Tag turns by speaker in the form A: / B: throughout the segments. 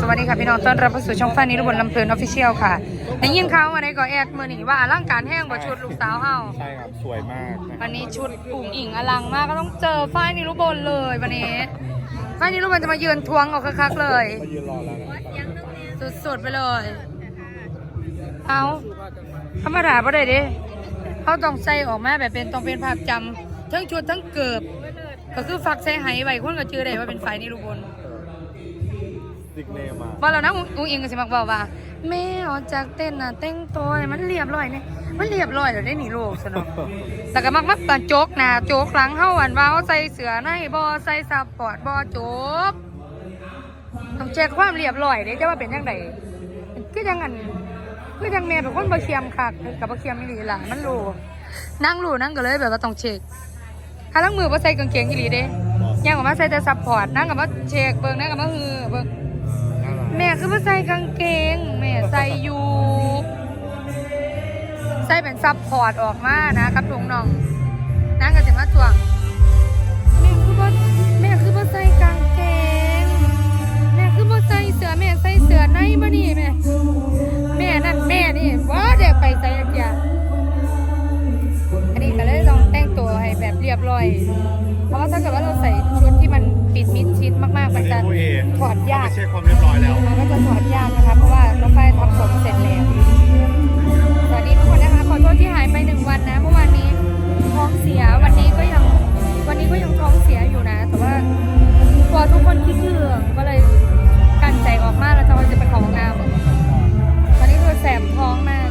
A: สวัสดีค่ะพี่น้องต้อนรับเข้าสู่ช่องฟ้านิรุบลลำเพลินออฟฟิเชียลค่ะได้ยินข่าววันไหนก็แอดมือหนีว่าอลังการแห้งกว่าชุดลูกสาวเฮา
B: ใช่ครับ สวยมากนะ
A: วันนี้ชุดปุ่งอิงอลังมากก็ต้องเจอฝ้ายนิรุบลเลยวันนี้ฝ้ายนิรุบลจะมาเยือนทวงเอาคักๆเลย
B: มายืนรอแล้วนะครับ
A: สุดๆไปเลย เอาธรรมดาประเดี๋ยวดิเขาต้องใส่ออกมาแบบเป็นต้องเป็นภาพจำทั้งชุดทั้งเกือบ ก็คือฝักใส่ไหไว้คนก็ชื่อได้ว่าเป็นฝ่ายนิรุบล
B: ซิกเนมอะ
A: ว่าแล้วนะอุ้งอิงก็สิมักบอกว่า แม่ออกจากเต้นน่ะแต่งตัวให้มันเรียบร้อยเนี่ยมันเรียบร้อยแล้วได้หนีโลกสนุกแต่ก็มักมักตอนโจกหน้าโจกหลังเฮาอันว่าเขาใส่เสือในบ่ใส่ซับปอร์ตบ่โจกต้องเช็คความเรียบร้อยเด้จะว่าเป็นจังไดคือจังอันคือจังแม่เป็นคนบ่เคียมคักกับบ่เคียมอีหลีล่ะมันรู้นั่งรู้นั่งก็เลยแบบว่าต้องเช็คถ้าลังมือบ่ใส่กางเกงอีหลีเด้ยังออกมาใส่แต่ซับพอร์ตนั่งก็มาเช็คเบิ่งนั่งก็มาฮือเบิ่ง
B: น่ารัก
A: แม่คือมาใส่กางเกง แม่ใส่อยู่ใส่เป็นซับพอร์ตออกมานะครับลุงน้องนั่งกันสิมาจวงแม่คือบ่แม่คือบ่ใส่กางเกง แม่คือบ่ใส่เสื้อแม่ใส่เสื้อในบ่นี่แม่แม่นั่นแม่นี่ว่าเด็กไปใส่เกียอันนี้ก็เลยลองแต่งตัวให้แบบเรียบร้อย เพราะว่าถ้าเกิดว่าเราใส่ชุดที่มัน มากๆมันจะ
B: โอเอ
A: ถอดยาก
B: ไม่ใช่ความเรียบร้อยแล้ว
A: มันก็จะถอดยากนะคะเพราะว่าน้องฝ้ายทำผมเสร็จแล้ว สวัสดีทุกคนนะคะขอโทษที่หายไปหนึ่งวันนะเมื่อวานนี้ท้องเสียวันนี้ก็ยังวันนี้ก็ยังท้องเสียอยู่นะ แต่ว่ากลัวทุกคนคิดถึงก็เลยกันใจออกมาแล้วจะว่าจะไปของงามตอนนี้คือแสบท้องมาก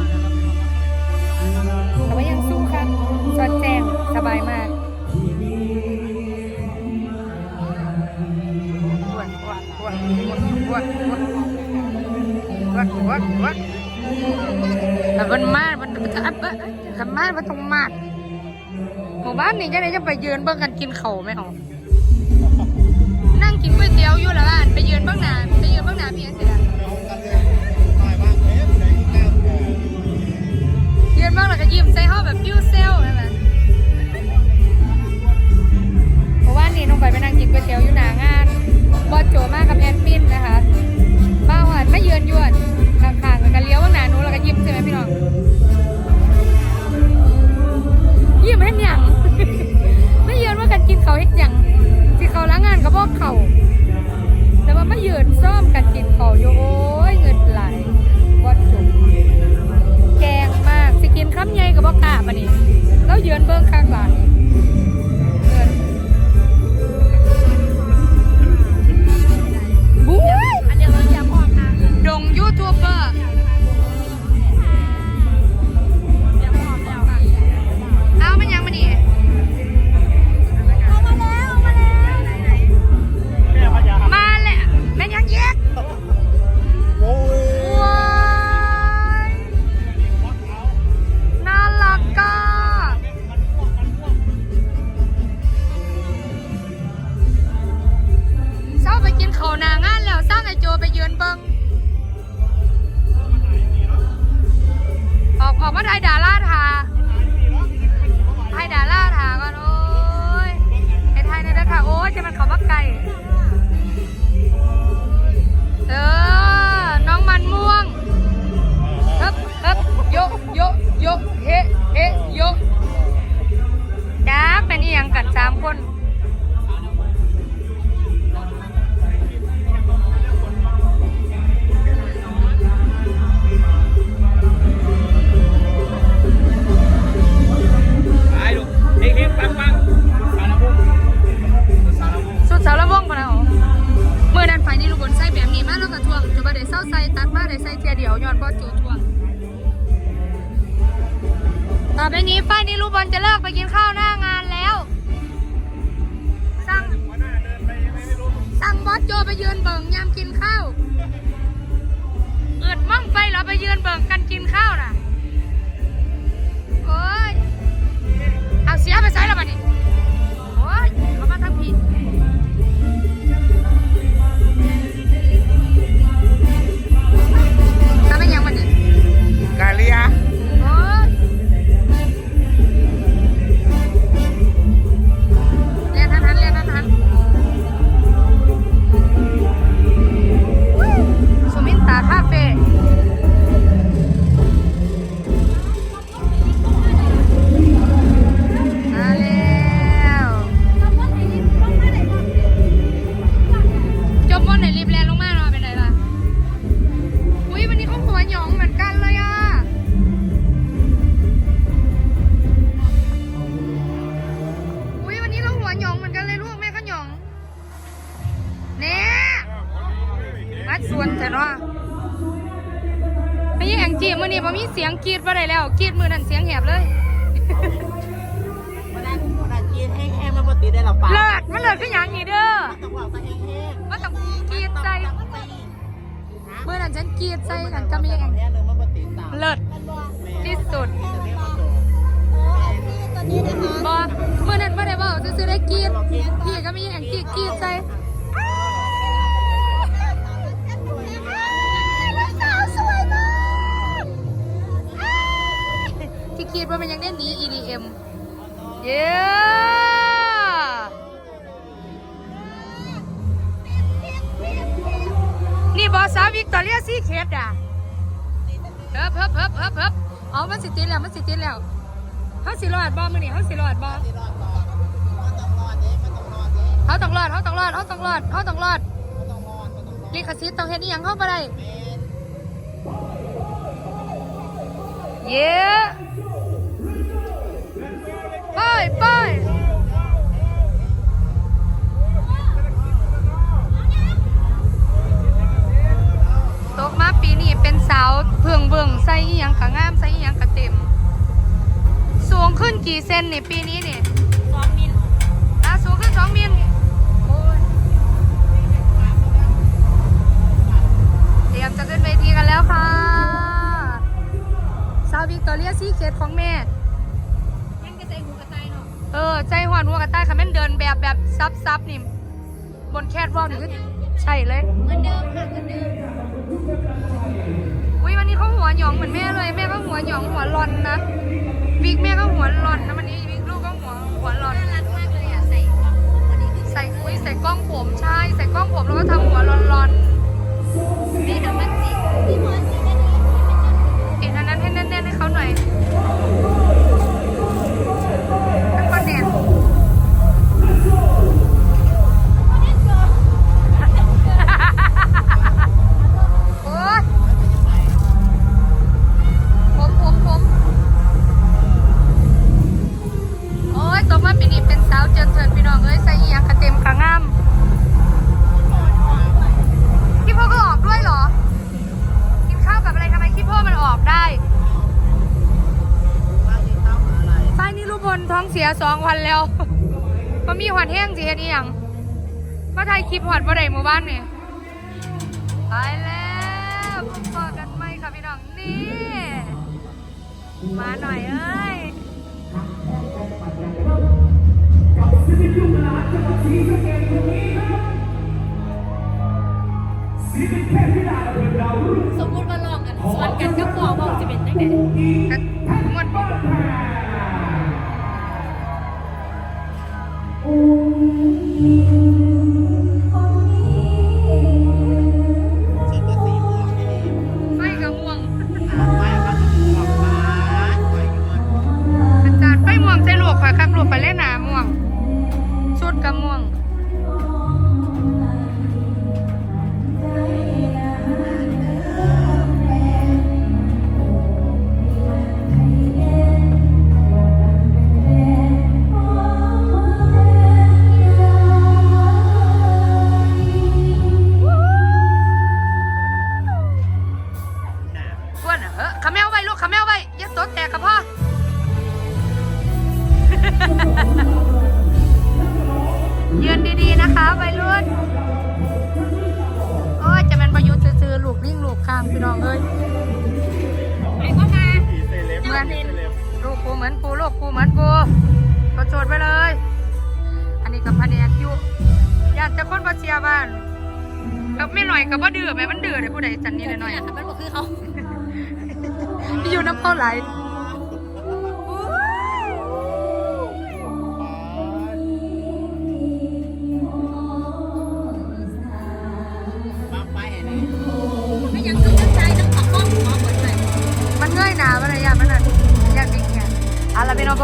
A: ขันมาดมันต้องมาดหมู่บ้านนี่จะไหนจะไปยืนเบิ่งกันกินเข่าไหมอ๋อนั่งกินก๋วยเตี๋ยวอยู่แล้วอะไปยืนเบื้องหน้าไปยืนเบื้องหน้าพี่ยังเสียยืนเบ้างแล้วก็ยิ้มใส่ห้อแบบยิ้วเซลใช่ไหมเพราะว่านี่น้องไปไปนั่งกินก๋วยเตี๋ยวอยู่หนางานบอสโจมากกับแอนปินนะคะบ้าวหันไม่ยืนยวนข้างๆแล้วก็เลี้ยวข้างหน้า ไปกินข้าวหน้างานแล้ว สั่งสั่
B: ง
A: บอสโจไปยืนเบิ่งยามกินข้าวเอิดมั่งไปเหราไปยืนเบิ่งกันกินข้าวน่ะโอ้ยเอาเสียไปใส่แล้วบัดนี้โอ้ยเขามาทำผิ งัดส่วนแต่เนาะไม่ยังแองจี้มือนี่พอมีเสียงกรีดมาได้แล้วกรีดมือนั่นเสียงแหบเลย
C: วันนั้นวันนั้นกินแห้งๆมันปกติได้หรอปะ
A: เลิศมันเลิศขึ้นอหย่างนี้เด้อ
C: ต้องบอกซะแห้งๆ
A: มันต้องกรีดใจ
C: ต้องไปอีก
A: เมื่อนั้นฉันกรีดใจกันก็มีแอง
C: แห้งนึงมันปกติสาว
A: เลิศที่สุด
C: ตัวนี้นะคะ
A: บอเมื่อนั้นไม่ได้บอกซื้อๆได้กรีดพี่ก็มีแองจี้กรีดใจ ที่กรีดว่ามันยังได้หนี EDM เย้นี่บอสาวิกตอเรียซี่เคดอะเฮิบเฮิบเฮิบเฮิบเฮิบเอามันสิติแล้วมันสิติแล้วเขาสิรอดบอมือนี่เขาสิรอดบอเขาต้องรอดเขาต้องรอดเขาต้องรอดเขาต้องรอดลิขสิทธิ์ต้องเฮ็ดอีหยังเข้าไปได้เย้ สาวเพื่องเบิ่งใส่อีหยังกะงามใส่อีหยังกะเต็ม สูงขึ้นกี่เซนนี่ปีนี้นี่
C: สองมิล
A: อะสูงขึ้นสองมิลโอ้ยเตรียมจะขึ้นเวทีกันแล้วค่ะสาววิกตอเรียซีเคดของแม่
C: ยังกระใจหูกระใจเนาะ
A: เออใจหวานหัวกระต่ายค่ะแม่นเดินแบบแบบซับซับนี่บนแคทวอลนี่คือ ใช่เลย
C: เหมือนเดิมค่ะเหมือนเดิม
A: อุ้ยวันนี้เขาหัวหยองเหมือนแม่เลยแม่ก็หัวหยองหัวรอนนะวิกแม่ก็หัวรอนนะวันนี้วิกลูกก็หัวหัวรอน
C: น่ารักมากเลยอะใส่กล้องผมวันนี้คือ
A: ใส่อุ้ยใส่กล้องผมใช่ใส่กล้องผมแล้วก็ทำหัวรอนรอน
C: นี่ทำมันจิพี่มอส
A: สียสองวันแล้วมันมีหวัดแห้งสิเฮ็ดอีหยังมาถ่ายคลิปหวัดบ่ได้หมู่บ้านนี่ไปแล้วพบกันไหมค่ะพี่น้องนี่มาหน่อยเอ้ย ข้างพี่น้องเอ้ย
C: ไปก็มา
A: เหมือนลูกกูเหมือนกูลูกกูเหมือนกูก็โจทย์ไปเลย อันนี้กับพันแอกอยู่อยากจะคนบ่เชียร์บ้านกับไม่หน่อยกับว่าดื้อไหมมันดื้อเลยผู้ใดจันนี่เลยหน่อย
C: มันบอกคือเขา
A: อยู่น้ำเท่าไหล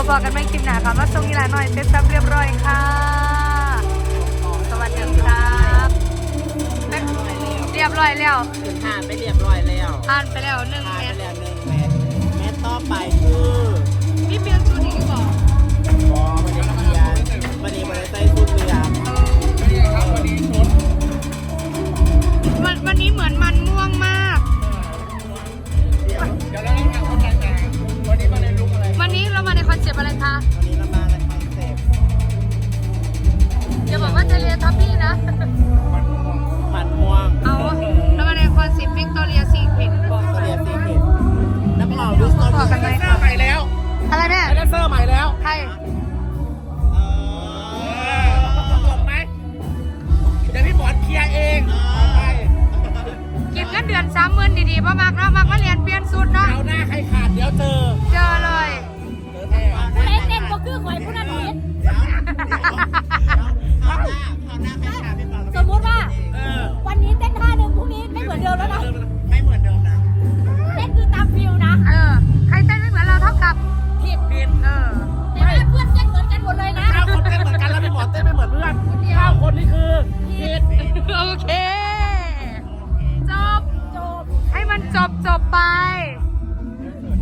A: พี่น้องพอๆกันไม่คลิปหนาค่ะมาส่งอีหลาหน่อยเซ็ตซับเรียบร้อยค่ะสวัสดีครับเรียบร้อยแล้ว
C: ถึงหาไปเรียบร้อยแล้ว
A: ผ่านไปแล้วหนึ่ง
C: หา
A: เม
C: ไป
A: ตร
C: แล้วหนึ่งเมตรเมตรต่อไปคือ
A: พี่เปลี่ยนชุดอีกบอก คะ
B: วันนี้เรามาในคอนเซ็ปต์
A: อย่าบอกว่าจะเรียนท็อปปี้นะ
B: มันม่วง
A: เอาแล้วมาในคอนเซ็ปต์วิกตอเรียซีเครตบอก
B: ก็เรียนซีเคทน้ำหอมวิสตอ
A: บอกกันไหม
B: เซอร์ใหม่แล้ว
A: อะไรแม่
B: ไอแดนเซอร์ใหม่แล้ว
A: ใคร
B: จบไหมเดี๋ยวพี่หมอนเคลียร์เองไป
A: กินเงินเดือนสามหมื่นดีๆเพราะมากเนาะมากมาเรียนเปลี่ยนสูตรเนาะ
B: เอาหน้าใครขาดเดี๋ยวเจอ
A: โอเค จบ
C: จบ
A: ให้มันจบจบไป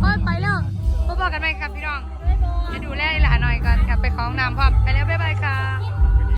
A: โอ้ยไปแล้วมาบอกกันไหมครับพี่น้อง
C: ไม่บอก
A: ไปดูแลอีหลานหน่อยก่อนกลับไปคล้องน้ำพร้อมไปแล้วบ๊ายบายค่ะ
C: คิด